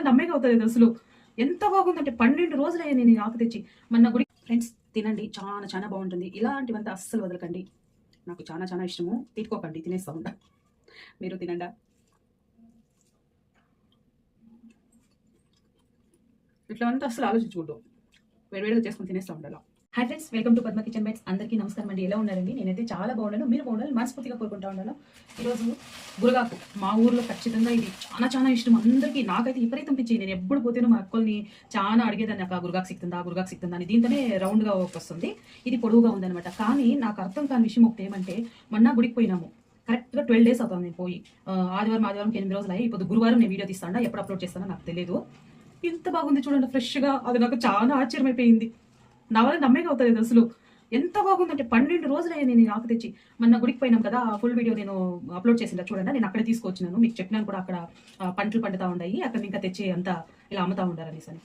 నమ్మేగా అవుతుంది అసలు. ఎంత బాగుందంటే పన్నెండు రోజులు నేను ఆకు తెచ్చి. మొన్న గుడి ఫ్రెండ్స్ తినండి. చాలా చాలా బాగుంటుంది. ఇలాంటివంతా అస్సలు వదలకండి. నాకు చాలా చాలా ఇష్టము. తీసుకోకండి తినేస్తా ఉండ మీరు తినండా? ఇట్లా అంతా అస్సలు ఆలోచించుకుంటూ వేడివేడిగా చేసుకొని తినేస్తా ఉండాలి hi friends welcome to Padma kitchen bites అందరికీ నమస్కారం అండి. ఎలా ఉన్నారండి? నేనైతే చాలా బాగున్నాను. మీరు బాగుండాలి మనస్ఫూర్తిగా కోరుకుంటా ఉన్నాను. ఈరోజు గురగాకు మా ఊర్లో ఖచ్చితంగా ఇది చాలా చాలా ఇష్టం. అందరికీ నాకైతే విపరీతం పిచ్చి. నేను ఎప్పుడు పోతేనో మా అక్కల్ని చాలా అడిగేదాన్ని. నాకు ఆ గురగాకు సిక్తుందా ఆ గురగాకు సిక్తుందా అని దీంతోనే రౌండ్గా వస్తుంది. ఇది పొడవుగా ఉందన్నమాట. కానీ నాకు అర్థం కాని విషయం ఒకటి ఏమంటే మొన్న గుడికి పోయినాము. కరెక్ట్గా ట్వెల్వ్ డేస్ అవుతుంది నేను పోయి. ఆదివారం ఆదివారం ఎనిమిది రోజులు అయ్యి ఇప్పుడు గురువారం నేను వీడియో తీస్తాను? ఎప్పుడు అప్లోడ్ చేస్తానో నాకు తెలియదు ఇంత బాగుంది చూడండి ఫ్రెష్గా. అది నాకు చాలా ఆశ్చర్యమైపోయింది. నా వల్ల నమ్మేగా అవుతుంది అసలు ఎంత బాగుందంటే పన్నెండు రోజులు నేను ఆకు తెచ్చి. మొన్న గుడికి పోయినాం కదా ఫుల్ వీడియో నేను అప్లోడ్ చేసిందా చూడండి? నేను అక్కడే తీసుకొచ్చినాను. మీకు చెప్పినాను కూడా అక్కడ పంటలు పండుతా ఉన్నాయి అక్కడ ఇంకా తెచ్చి అంతా ఇలా అమ్ముతా ఉంటారు అనేసి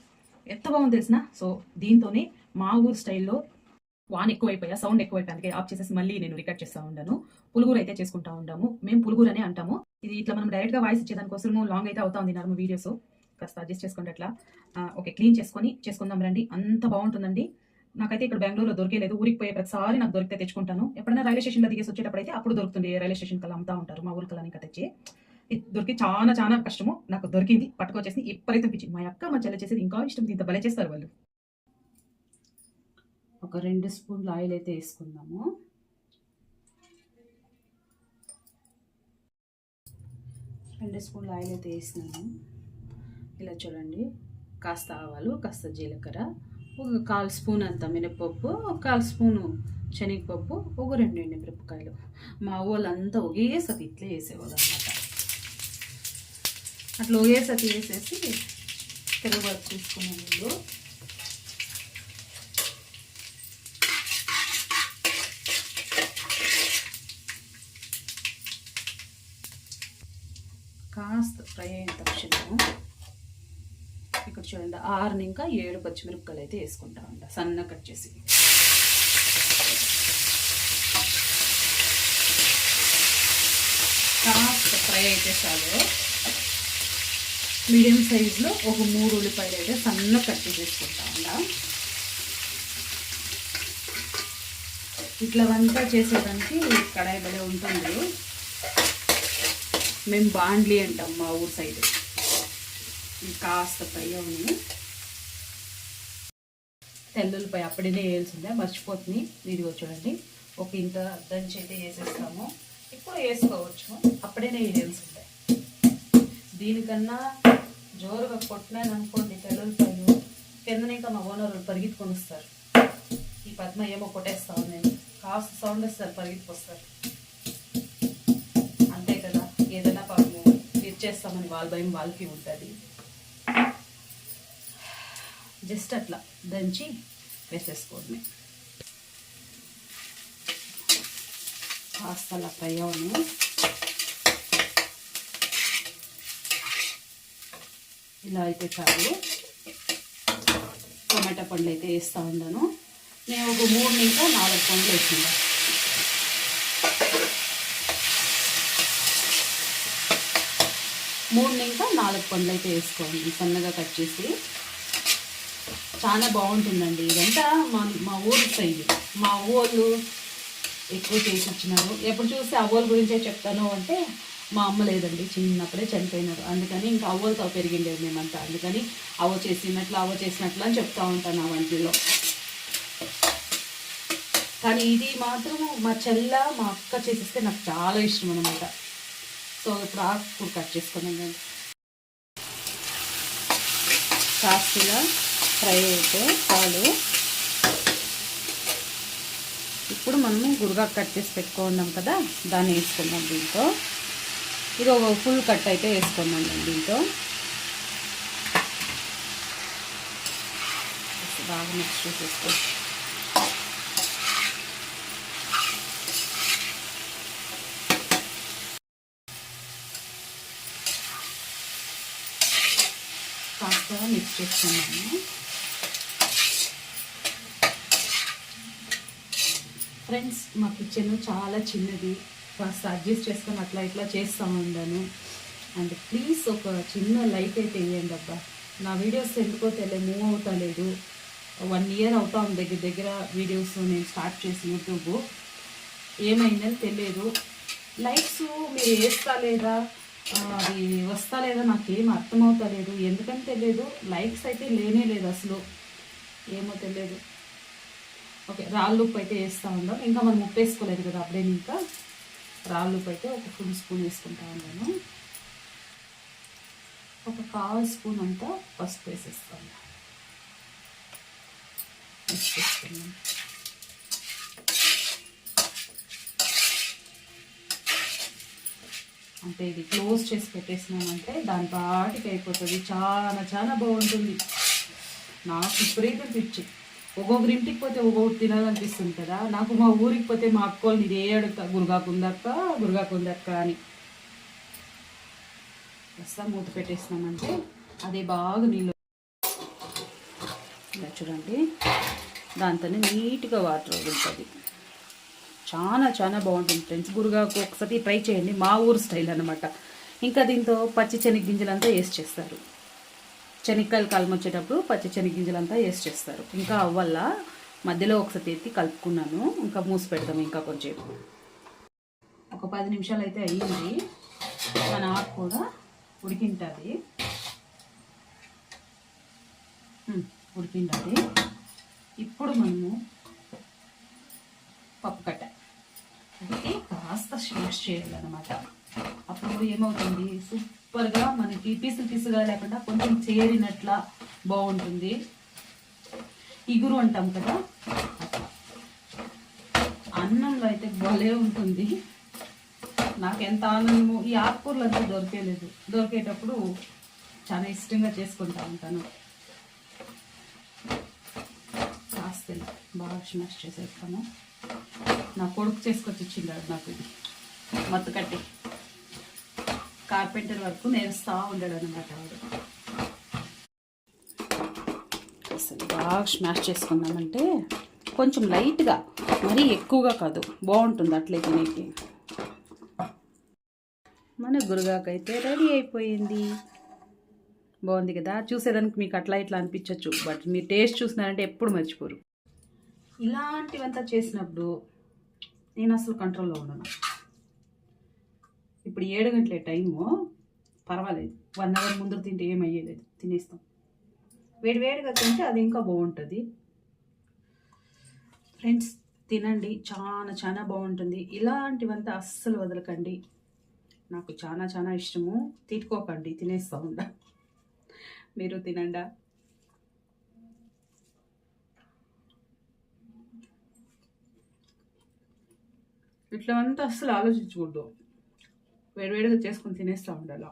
ఎంత బాగుంది తెలిసిన? సో దీంతోనే మా ఊరు స్టైల్లో వాన్ ఎక్కువైపోయా సౌండ్ ఎక్కువైపోయి అందుకే ఆఫ్ చేసేసి మళ్ళీ నేను రికార్డ్ చేస్తా ఉండను. పులుగురు అయితే చేసుకుంటా ఉంటాము మేము పులుగురు అనే అంటాము. ఇది ఇట్లా మనం డైరెక్ట్గా వాయిస్ ఇచ్చేదానికోసం లాంగ్ అయితే అవుతా ఉంది నర్మ వీడియోస్ కాస్త అడ్జస్ట్ చేసుకోండి అట్లా. ఓకే క్లీన్ చేసుకొని చేసుకుందాం రండి. అంత బాగుంటుందండి. నాకైతే ఇక్కడ బెంగళూరులో దొరికేలేదు. ఊరికి పోయే ప్రతిసారి నాకు దొరికితే తెచ్చుకుంటాను. ఎప్పుడైనా రైల్వే స్టేషన్లో దిగేసి వచ్చేటప్పుడు అయితే అప్పుడు దొరుకుతుంది రైల్వే స్టేషన్ కల్లా అమ్ముతా ఉంటారు. మా ఊరి కల్లా ఇంకా తెచ్చి. దొరికి చాలా చాలా కష్టము. నాకు దొరికింది. పట్టుకొచ్చేసి విపరీతం పిచ్చి మా అక్క మా చెల్లె చేసేది ఇంకా ఇష్టం. దీంతో భలే చేస్తారు వాళ్ళు. ఒక రెండు స్పూన్లు ఆయిల్ అయితే వేసుకుందాము. రెండు స్పూన్లు ఆయిల్ అయితే వేసినాము ఇలా చూడండి. కాస్త ఆవాలు కాస్త జీలకర్ర. ఒక కాల్ స్పూన్ అంత మినపప్పు కాల్ స్పూను శనగపప్పు ఒక రెండు ఎండుమిరపకాయలు. మా వాళ్ళంతా ఒకేసారి ఇట్లా ఇట్లే వేసేవాళ్ళు అనమాట అట్లా ఒకేసారి వేసేసి తెల్లవారు చూసుకునే ముందు కాస్త ఫ్రై అయిన తక్షణము ఇక్కడ చూడండి. ఆరుని ఇంకా ఏడు పచ్చిమిరపకాయలు అయితే వేసుకుంటా ఉండ సన్న కట్ చేసి. కాస్త ఫ్రై అయితే చాలు. మీడియం సైజులో ఒక మూడు ఉల్లిపాయలు అయితే సన్న కట్ చేసుకుంటా ఉండ ఇట్లా అంతా చేసేదానికి కడాయి భలే ఉంటుంది. మేము బాండ్లీ అంటాం మా ఊరు సైడ్. ఇది కాస్త ఫ్రై అవును తెల్లుల్లిపాయ అప్పుడే వేయాల్సిందే మర్చిపోతుంది ఇదిగో చూడండి. ఒక ఇంత దంచి అయితే వేసేస్తాము. ఇప్పుడు వేసుకోవచ్చు అప్పుడే వేయాల్సిందే. దీనికన్నా జోరుగా కొట్టినాను అనుకోండి తెల్లుల్లిపాయలు కిందనే ఇంకా మా ఓనర్ పరిగెత్తుకొని వస్తారు. ఈ పద్మ ఏమో కొట్టేస్తాను నేను. కాస్త సౌండ్ వస్తారు పరిగెత్తుకొస్తారు. అంతే కదా ఏదైనా పాపము ఇచ్చేస్తామని వాళ్ళ భయం వాళ్ళకి ఉంటుంది. జస్ట్ అట్లా దంచి వేసేసుకోండి. కాస్త అలా ఫ్రై అవును ఇలా అయితే చాలు. టమాటా పండ్లు అయితే వేస్తూ ఉన్నాను. నేను ఒక మూడు ఇంకా నాలుగు పండ్లు వేసిందా మూడు ఇంకా నాలుగు పండ్లు అయితే వేసుకోండి. సన్నగా కట్ చేసి. చాలా బాగుంటుందండి. ఇదంతా మా మా ఊరు సైడ్. మా ఊళ్ళు ఎక్కువ చేసి వచ్చినారు. ఎప్పుడు చూస్తే అవ్వల గురించే చెప్తాను అంటే మా అమ్మ లేదండి. చిన్నప్పుడే చనిపోయినారు. అందుకని ఇంకా అవ్వలతో పెరిగిండేది మేమంతా. అందుకని అవ్వ చేసినట్లు అవ్వ చేసినట్లు అని చెప్తా ఉంటాను ఆ వంటల్లో కానీ ఇది మాత్రం మా చెల్ల మా అక్క చేసేస్తే నాకు చాలా ఇష్టం అనమాట సో ఇప్పుడు ఆకుకూర కట్ చేసుకున్నాం కాస్త ఫ్రై అయితే పాలు ఇప్పుడు మనము గురుగా కట్ చేసి పెట్టుకున్నాం కదా దాన్ని వేసుకుందాం దీంతో. ఇది ఒక ఫుల్ కట్ అయితే వేసుకున్నాం దీంతో. బాగా మిక్స్ చేసేసుకో. కాస్త మిక్స్ చేసుకున్నాము ఫ్రెండ్స్ మా కిచెన్ చాలా చిన్నది. కాస్త అడ్జస్ట్ చేసుకొని అట్లా ఇట్లా చేస్తూ ఉండాను అండ్ ప్లీజ్ ఒక చిన్న లైక్ అయితే వేయండి అబ్బా. నా వీడియోస్ ఎందుకో తెలియదు మూవ్ అవుతా లేదు వన్ ఇయర్ అవుతా ఉంది దగ్గర దగ్గర వీడియోస్ నేను స్టార్ట్ చేసి యూట్యూబ్ ఏమైందని తెలియదు. లైక్స్ మీరు వేస్తా లేదా? అది వస్తా లేదా నాకేం అర్థమవుతా లేదు ఎందుకని తెలియదు? లైక్స్ అయితే లేనే లేదు అసలు. ఏమో తెలియదు. ఓకే రాళ్ళు ఉప్పు అయితే వేస్తూ ఉందాం ఇంకా మనం ఉప్పు వేసుకోలేదు కదా అప్పుడే ఇంకా రాళ్ళు ఉప్పు అయితే ఒక ఫుల్ స్పూన్ వేసుకుంటా ఉన్నాను. ఒక కాల్ స్పూన్ అంతా పసుపు వేసేస్తాను మిక్స్ అంటే ఇది క్లోజ్ చేసి పెట్టేసినామంటే దాని పాటికి అయిపోతుంది. చాలా చాలా బాగుంటుంది. నాకు విపరీతం పిచ్చి. ఒక్కొక్కరి ఇంటికి పోతే ఒక్కొక్కటి తినాలనిపిస్తుంది కదా. నాకు మా ఊరికి పోతే మా అక్కోళ్ళు ఇదే అడుగుతా గురుగాకుందక్క గురుగాకుందక్క అని. వస్తా మూత పెట్టేసినామంటే అది బాగా నీళ్ళు ఇలా చూడండి. దాంతోనే నీట్గా వాటర్ ఉంటుంది చాలా చాలా బాగుంటుంది ఫ్రెండ్స్. గురుగాకు ఒకసారి ట్రై చేయండి. మా ఊరు స్టైల్ అనమాట ఇంకా దీంతో పచ్చి శనగ గింజలంతా వేసి చేస్తారు. శనక్కాయలు కలమొచ్చేటప్పుడు పచ్చి శనగ గింజలంతా వేస్ట్ చేస్తారు. ఇంకా అవ్వల్ల మధ్యలో ఒకసారి ఎత్తి కలుపుకున్నాను. ఇంకా మూసి పెడతాం ఇంకా కొంచెం ఒక పది నిమిషాలు అయితే అయ్యింది. మన ఆకు కూడా ఉడికింటుంది. ఉడికింటుంది. ఇప్పుడు మనము పప్పు కట్ట. ఇది కాస్త స్మాష్ చేయాలన్నమాట. అప్పుడు ఏమవుతుంది? సూపర్గా మనకి పీసులు పీసుగా లేకుండా కొంచెం చేరినట్లా బాగుంటుంది. ఇగురు అంటాం కదా. అన్నంలో అయితే భలే ఉంటుంది. నాకు ఎంత ఆనందము ఈ ఆకుకూరలు అంతా దొరికేలేదు. దొరికేటప్పుడు చాలా ఇష్టంగా చేసుకుంటా ఉంటాను. కాస్త బాగా స్మాష్ చేసేస్తాను. నా కొడుకు చేసుకొచ్చి ఇచ్చిండాడు నాకు ఇది. మత్తు కట్టి. కార్పెంటర్ వరకు నేర్స్తా ఉండడు అనమాట వాడు అసలు బాగా స్మాష్ చేసుకున్నామంటే కొంచెం లైట్గా మరీ ఎక్కువగా కాదు బాగుంటుంది అట్లే తినేకి. మన గురుగాకైతే రెడీ అయిపోయింది. బాగుంది కదా? చూసేదానికి మీకు అట్లా ఇట్లా అనిపించవచ్చు బట్ మీరు టేస్ట్ చూసినారంటే ఎప్పుడు మర్చిపోరు. ఇలాంటివంతా చేసినప్పుడు నేను అసలు కంట్రోల్లో ఉండను. ఇప్పుడు ఏడు గంటల టైము. పర్వాలేదు. వన్ అవర్ ముందు తింటే ఏం తినేస్తాం. వేడి వేడిగా తింటే అది ఇంకా బాగుంటుంది. ఫ్రెండ్స్ తినండి. చాలా చాలా బాగుంటుంది. ఇలాంటివంతా అస్సలు వదలకండి. నాకు చాలా చాలా ఇష్టము. తిట్టుకోకండి. తినేస్తూ ఉండ. మీరు తినండా? ఇట్లా అంతా అస్సలు ఆలోచించకూడదు. వేడివేడిగా చేసుకొని తినేస్తూ ఉండాల?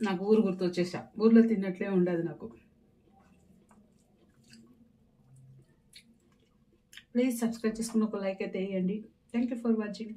నాకు ఊరు గుర్తు వచ్చేసా ఊర్లో తిన్నట్లే ఉండదు నాకు. ప్లీజ్ సబ్స్క్రైబ్ చేసుకుని ఒక లైక్ అయితే వేయండి. Thank you for watching